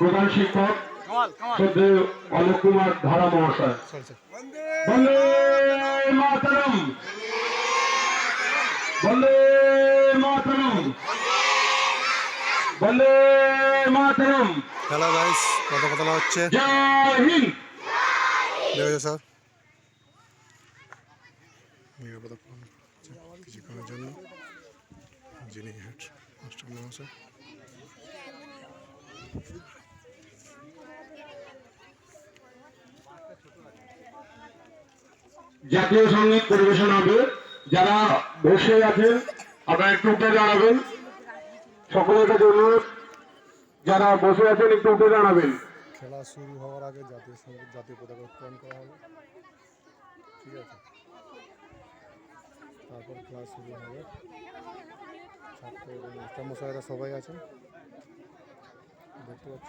প্রধান শিক্ষক শ্রদ্ধেয় অলোক কুমার ধারা মহাশয়। বন্দে মাতরম। বন্দে মাতরম। বন্দে মাতরম। হ্যালো গাইস কথা কথা হচ্ছে। জয় হিন্দ। দেখেছ স্যার। পালন কিছুক্ষণের জন্য। যিনি হেড মাস্টার মহাশয়। জাতীয় সংগীত পরিবেশন হবে। যারা বসে আছেন, আপনারা একটু উঠে দাঁড়াবেন। সকলের কাছে অনুরোধ, যারা বসে আছেন, একটু উঠে দাঁড়াবেন। খেলা শুরু হওয়ার আগে জাতীয় সংগীত, জাতীয় পতাকা উত্তোলন করা হবে। ঠিক আছে? তারপর ক্লাস শুরু হবে। মাস্টারমশাইরা সবাই আছেন। দেখতে পাচ্ছ?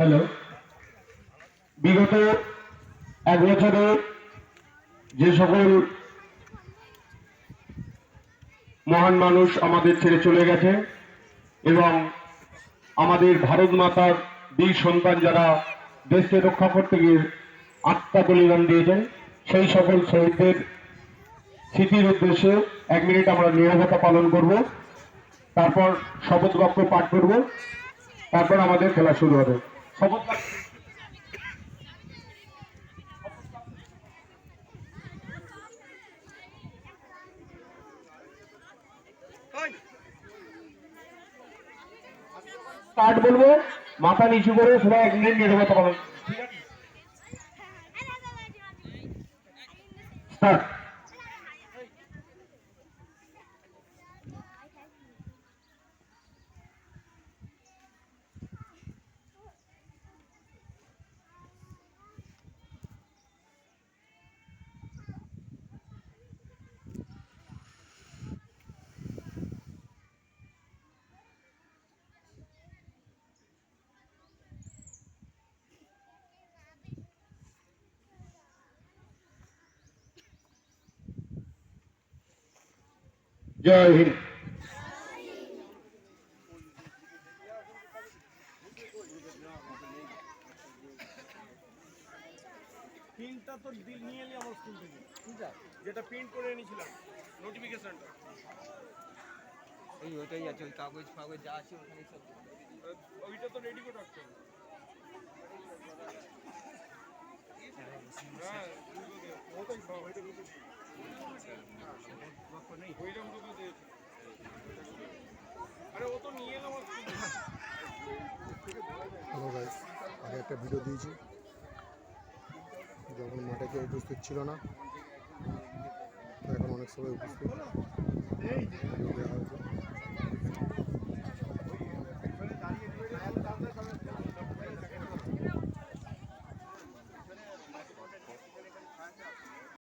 হ্যালো। বিগত এক বছরে যে সকল মহান মানুষ আমাদের ছেড়ে চলে গেছে এবং আমাদের ভারত মাতার বীর সন্তান যারা দেশকে রক্ষা করতে গিয়ে আত্মা বলিদান দিয়েছেন, সেই সকল শহীদদের স্মৃতির উদ্দেশ্যে এক মিনিট আমরা নিরাপত্তা পালন করব, তারপর শপথ বাক্য পাঠ করব, তারপর আমাদের খেলা শুরু হবে। শপথ স্টার্ট বলব মাথা নিচু করে সবাই এক মিনিট নিরাপত্তা পালন স্টার্ট জয় হিন্দ। প্রিন্টটা তো নিয়ে এলি আমার স্কুল থেকে। যেটা প্রিন্ট করে এনেছিলাম নোটিফিকেশনটা ওই ওইটাই আছে ওই কাগজ ফাগজ যা আছে ওখানে সব ওইটা তো রেডি করে রাখতে হবে। হ্যাঁ ওটাই সব, ওইটা দুটো দে। ওইরকম দুটো দিয়েছে। আরে ও তো নিয়ে এলাম আমার স্কুল থেকে। হ্যালো গাইস আগে একটা ভিডিও দিয়েছি। যখন মাঠে কেউ উপস্থিত ছিল না এখন অনেক সবাই উপস্থিত।